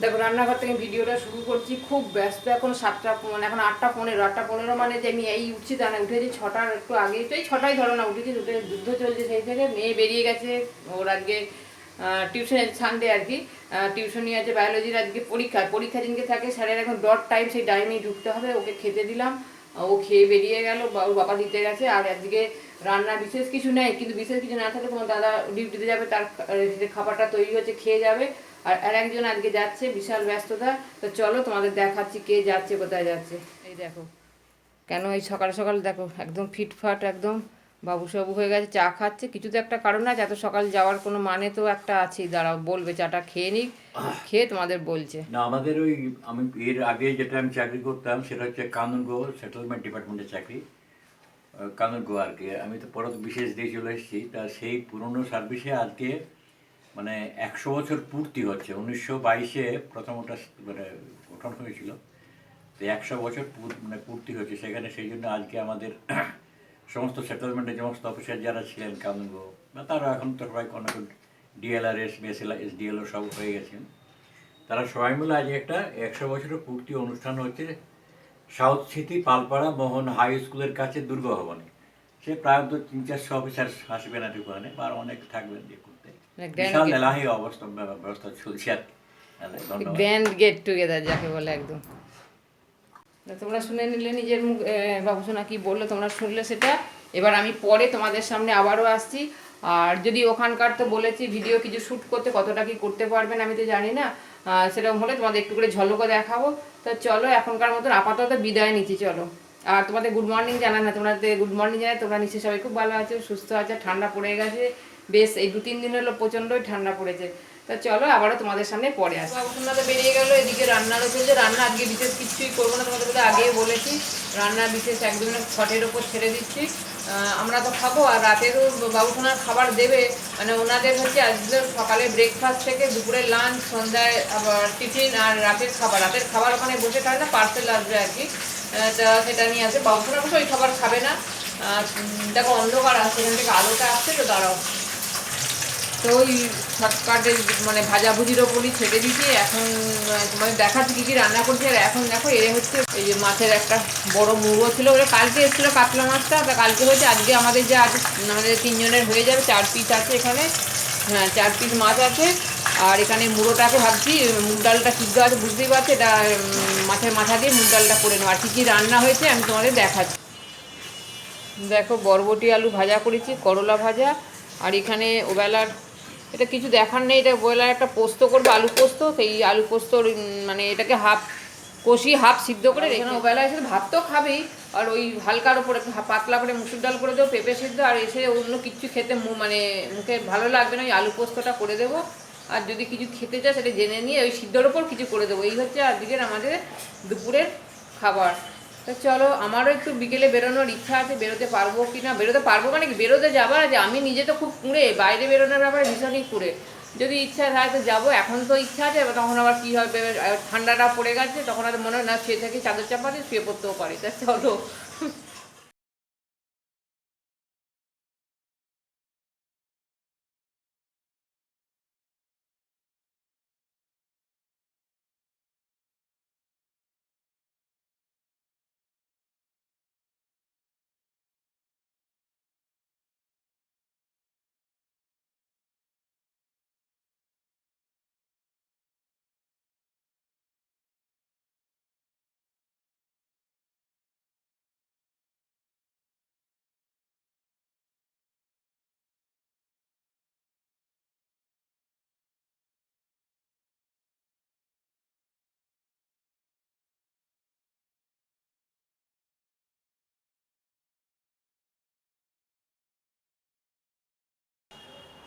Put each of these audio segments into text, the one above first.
দেখো, রান্নাঘর থেকে ভিডিওটা শুরু করছি। খুব ব্যস্ত, এখন সাতটা মানে এখন আটটা পনেরো আটটা পনেরো মানে যে আমি এই উঠছি তা না উঠেছি ছটার একটু আগেই তো এই ছটাই ধরো না উঠেছি উঠে যুদ্ধ চলছে সেই থেকে মেয়ে বেরিয়ে গেছে। ওর আজকে টিউশনে সানডে আর কি। টিউশনই আছে বায়োলজির আজকে পরীক্ষা। পরীক্ষা দিনকে থাকে, স্যারের এখন ডট টাইম সেই টাইমেই ঢুকতে হবে, ওকে খেতে দিলাম। ও খেয়ে বেরিয়ে গেল ওর বাবা দিতে গেছে, আর আজকে রান্না বিশেষ কিছু নেই, কিন্তু বিশেষ কিছু না থাকলে তোমার দাদা ডিউটিতে যাবে, তার খাবারটা তৈরি হচ্ছে, খেয়ে যাবে। আর আর একজন আজকে যাচ্ছে, বিশাল ব্যস্ততা। তো চলো তোমাদের দেখাচ্ছি কে যাচ্ছে, কোথায় যাচ্ছে। এই দেখো। কেন এই সকাল সকাল দেখো, একদম ফিটফাট, একদম বাবু সাবু হয়ে গেছে, চা খাচ্ছে। কিছু তো একটা কারণ আছে, এত সকাল যাওয়ার কোনো মানে তো একটা আছেই। দাঁড়াও, বলবে, চাটা খেয়ে নিক, খেয়ে তোমাদের বলছে। না, আমাদের ওই, আমি এর আগে যেটা আমি চাকরি করতাম, সেটা হচ্ছে কানুনগো সেটেলমেন্ট ডিপার্টমেন্টের চাকরি। কানুনগো আর কি। আমি তো পরে তো বিশেষ দিয়ে চলে এসেছি। তা সেই পুরনো সার্ভিসে আজকে মানে একশো বছর পূর্তি হচ্ছে। উনিশশো বাইশে প্রথম ওটা মানে গঠন হয়েছিল। তো একশো বছর মানে পূর্তি হচ্ছে। সেখানে সেই জন্য আজকে আমাদের সমস্ত সেটেলমেন্টের সমস্ত অফিসার যারা ছিলেন কানুনগো বা তারা এখন তো সবাই অনেক ডিএলআরএস এস ডিএলও সব হয়ে গেছেন তারা সবাই মিলে আজ একটা একশো বছরের পূর্তি অনুষ্ঠান হচ্ছে South City Palpara Mohan high স্কুলের কাছে দুর্গ ভবনে সে প্রায় তো তিন চারশো অফিসার আসবেন আর ওখানে বা অনেক থাকবেন যে বিশাল get- এলাহি অবস্থা ব্যবস্থা চলছে আর কি। ধন্যবাদ। গ্র্যান্ড গেট টুগেদার যাকে বলে একদম। তোমরা শুনে নিলে নিজের মুখ বাবুসোনা কি বলল তোমরা শুনলে সেটা। এবার আমি পরে তোমাদের সামনে আবারও আসছি। আর যদি ওখানকার তো বলেছি ভিডিও কিছু শ্যুট করতে কতটা কি করতে পারবেন আমি তো জানি না। সেরকম হলে তোমাদের একটু করে ঝলকও দেখাবো। তো চলো এখনকার মতন আপাতত বিদায় নিচ্ছি চলো। আর তোমাদের গুড মর্নিং জানাই না তোমরা গুড মর্নিং জানাই তোমরা নিশ্চয়ই সবাই খুব ভালো আছো সুস্থ আছে ঠান্ডা পড়ে গেছে। বেশ, এই দু তিন দিন হলো প্রচণ্ডই ঠান্ডা পড়েছে। তা চলো, আবারও তোমাদের সামনে পরে আসব বাবুসোনা তো বেরিয়ে গেলো, এদিকে রান্নারও চলছে রান্না আজকে বিশেষ কিছুই করব না তোমাদের বোধহয় আগেই বলেছি। রান্না বিশেষ একদম ছটের ওপর ছেড়ে দিচ্ছি। আমরা তো খাব, আর রাতেরও বাবুসোনার খাবার দেবে। মানে ওনাদের হচ্ছে আজকে সকালে ব্রেকফাস্ট থেকে দুপুরে লাঞ্চ সন্ধ্যায় আবার টিফিন আর রাতের খাবার। রাতের খাবার ওখানে বসে খায় না পার্সেল আসবে আর কি। তা সেটা নিয়ে আসবে বাবুসোনা অবশ্য ওই খাবার খাবে না। দেখো অন্ধকার আসছে এখান থেকে আলোটা আসছে তো দাঁড়াও। তো ওই শর্টকাটে মানে ভাজাভুজির ওপরই ছেড়ে দিচ্ছি এখন তোমাদের দেখাচ্ছি কী কী রান্না করছি। আর এখন দেখো এর হচ্ছে এই যে মাছের একটা বড় মুড়ো ছিল। ওটা কালকে এসেছিল কাতলা মাছটা। তা কালকে হয়েছে, আজকে আমাদের যে আছে আমাদের তিনজনের হয়ে যাবে, চার পিস আছে এখানে। হ্যাঁ চার পিস মাছ আছে। আর এখানে মুড়োটাকে ভাবছি, মুগ ডালটা সিদ্ধ আছে, বুঝতেই পারছি? এটা মাছের মাথা দিয়ে মুগ ডালটা করে নেব। আর কী কী রান্না হয়েছে আমি তোমাদের দেখাচ্ছি। দেখো, বরবটি আলু ভাজা করেছি, করলা ভাজা। আর এখানে ওবেলার এটা কিছু দেখার নেই এটা ওবেলার একটা পোস্ত করব আলু পোস্ত সেই আলু পোস্তর মানে এটাকে হাফ কষি হাফ সিদ্ধ করে রেখে ওবেলা এসে ভাত তো খাবেই আর ওই হালকার ওপরে পাতলা করে মুসুর ডাল করে দেবো পেঁপে সিদ্ধ আর এসে অন্য কিছু খেতে মানে মুখে ভালো লাগবে না ওই আলু পোস্তটা করে দেবো। আর যদি কিছু খেতে চায় সেটা জেনে নিয়ে ওই সিদ্ধর ওপর কিছু করে দেবো। এই হচ্ছে আজকের আমাদের দুপুরের খাবার। তা চলো, আমারও একটু বিকেলে বেরোনোর ইচ্ছা আছে, বেরোতে পারব কি না বেরোতে পারব মানে কি? বেরোতে যাবার আছে আমি নিজে তো খুব কুঁড়ে, বাইরে বেরোনোর ব্যাপারে ভীষণই কুঁড়ে। যদি ইচ্ছা থাকে তো যাব, এখন তো ইচ্ছা আছে তখন আবার কী হবে? ঠান্ডাটা পড়ে গেছে, তখন আর মনে হয় না, শুয়ে থেকে, চাদর চাপা দিয়ে শুয়ে পড়তেও পারি। তা চলো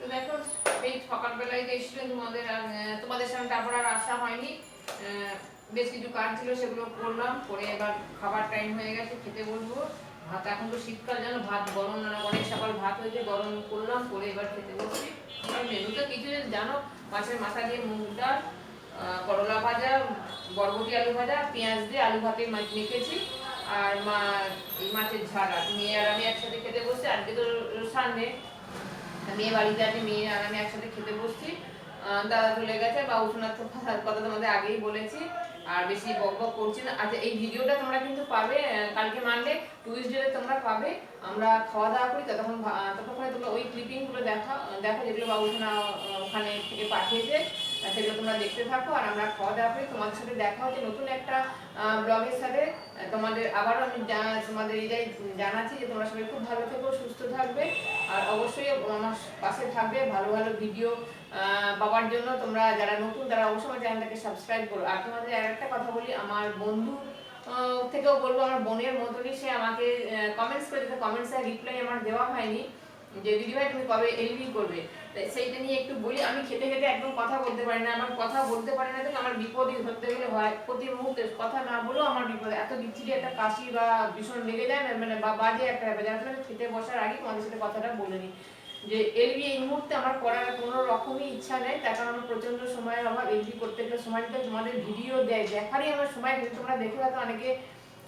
তো দেখো, এই সকালবেলায় যে তোমাদের তোমাদের সঙ্গে তারপর আর আসা হয়নি। বেশ কিছু কাজ ছিল, সেগুলো করলাম, করে এবার খাবার টাইম হয়ে গেছে, খেতে বলব ভাত এখন তো শীতকাল, জানো, ভাত গরম না অনেক সকাল ভাত হয়েছে, গরম করলাম, করে এবার খেতে বসছি। আর মেনুতে কিছু জানো, মাছের মাথা দিয়ে মুগ ডাল করলা ভাজা, বরবটি আলু ভাজা, পেঁয়াজ দিয়ে আলু ভাতে মেখেছি। আর মা, এই মাছের আর মেয়ে আর আমি একসাথে খেতে বসছি। আজকে তো সানডে মেয়ে বাড়িতে আছে মেয়ে আর আমি একসাথে খেতে বসছি। দাদা চলে গেছে বাবু শোনার তো কথা- তোমাদের আগেই বলেছি, আর বেশি বক বক করছি না। আচ্ছা এই ভিডিওটা তোমরা কিন্তু পাবে কালকে মানডে টুইসডে তোমরা পাবে। আমরা খাওয়া দাওয়া করি, ততক্ষণ ততক্ষণে তোমরা ওই ক্লিপিংগুলো দেখা, দেখো যেগুলো বাবু শোনা ওখানে থেকে পাঠিয়েছে, সেগুলো তোমরা দেখতে থাকো। আর আমরা খাওয়া দাওয়া করি, তোমাদের সাথে দেখা হচ্ছে নতুন একটা ব্লগের সাথে। আবারও আমি তোমাদের এটাই জানাচ্ছি যে তোমরা সবাই খুব ভালো থেকো, সুস্থ থাকবে। আর অবশ্যই আমার পাশে থাকবে ভালো ভালো ভিডিও পাওয়ার জন্য। তোমরা যারা নতুন, তারা অবশ্যই আমার চ্যানেলটাকে সাবস্ক্রাইব করো। আর তোমাদের আর একটা কথা বলি, আমার বন্ধু থেকেও বলব, আমার বোনের মতনই সে আমাকে কমেন্টস করে দিতে কমেন্টসে রিপ্লাই আমার দেওয়া হয়নি। যে দিদিভাই তুমি কবে এলবি করবে? সেইটা নিয়ে একটু বলি, আমি খেতে খেতে একদম কথা বলতে পারি না, আমার কথা বলতে পারি না দেখে আমার বিপদই ধরতে গেলে হয়, প্রতি মুহূর্তে কথা না বলেও আমার বিপদ, এত বিচ্ছিরি একটা কাশি বা ভীষণ লেগে যায় না মানে বা বাজে একটা ব্যাপার, যার ফলে খেতে বসার আগে তোমাদের সাথে কথাটা বলে নিই। যে এলবি এই মুহূর্তে আমার করার কোনো রকমই ইচ্ছা নেই, তার কারণ আমার প্রচণ্ড সময়ের অভাব এলবি করতে গেলে সময় তোমাদের ভিডিও দেয়, দেখারই আমার সময় কিন্তু তোমরা দেখে হয়তো অনেকে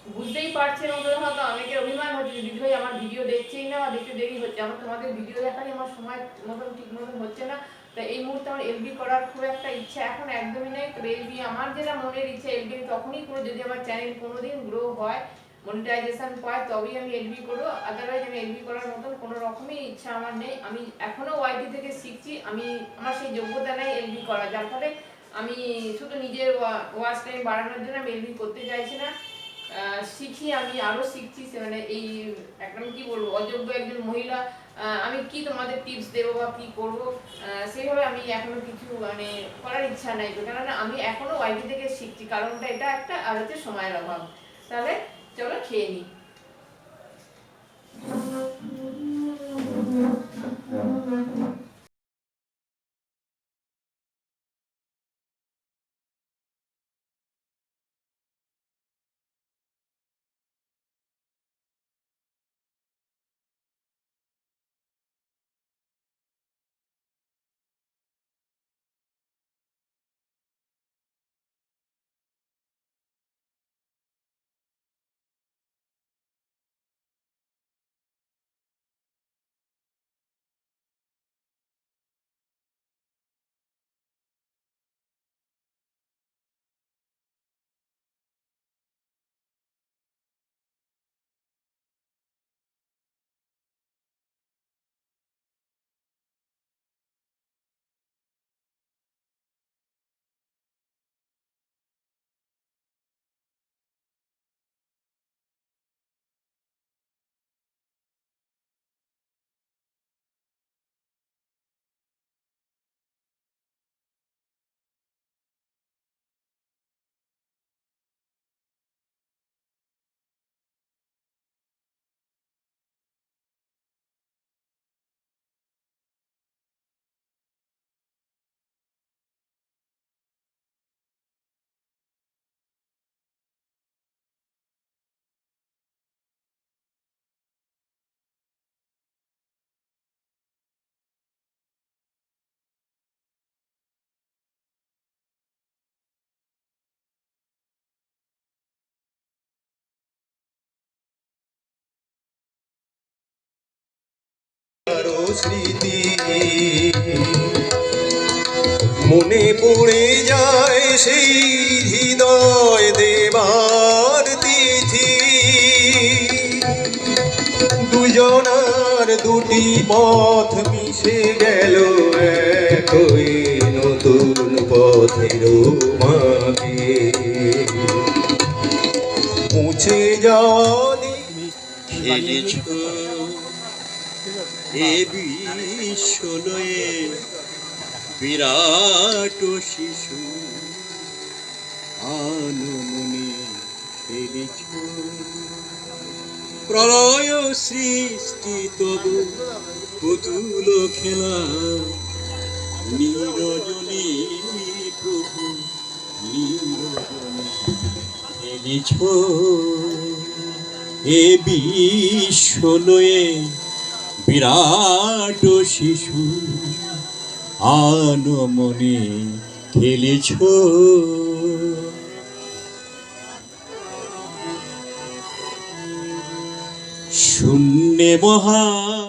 বুঝতেই পারছে এবং তোদের হয়তো অনেকের অভিমান হচ্ছে যে দিদিভাই আমার ভিডিও দেখছেই না বা দেখতে দেরি হচ্ছে আমার তোমাদের ভিডিও দেখারই আমার সময় মতন ঠিক মতন হচ্ছে না। তো এই মুহূর্তে আমার এলবি করার খুব একটা ইচ্ছা এখন একদমই নেই, তবে এলবি আমার যেটা মনের ইচ্ছা, এলবি তখনই করো যদি আমার চ্যানেল কোনোদিন গ্রো হয় মনিটাইজেশন পায়, তবেই আমি এলবি করব। আদারওয়াইজ আমি এলবি করার মতন কোনো রকমই ইচ্ছা আমার নেই। আমি এখনও ওয়াইটি থেকে শিখছি, আমি, আমার সেই যোগ্যতা নেই এলবি করা যার ফলে আমি শুধু নিজের ওয়াচ টাইম বাড়ানোর জন্য আমি এলবি করতে চাইছি না। শিখি, আমি আরও শিখছি মানে এই একদম কি বলব, অযোগ্য একজন মহিলা আমি কি তোমাদের টিপস দেবো বা কি করব? সেইভাবে আমি এখনও কিছু মানে করার ইচ্ছা নাই কেননা আমি এখনও ওয়াইটি থেকে শিখছি, কারণটা এটা একটা আর হচ্ছে সময়ের অভাব। তাহলে চলো খেয়ে নিই। স্মৃতি। মনে পড়ে যায় সেই হৃদয় দেবার তিথি। দুজনার দুটি পথ মিশে গেল একই নতুন পথের মাঝে মুছে যাওয়া খেলেছ। এ বিশ্বলয়ে বিরাট শিশু আনমনে খেলেছ প্রলয় সৃষ্টি তবু পুতুল খেলা। নিরজনী প্রভু, নিরজনী খেলেছ এ বিশ্বলয়ে বিরাট শিশু। আনমনে খেলেছ। শূন্যে মহা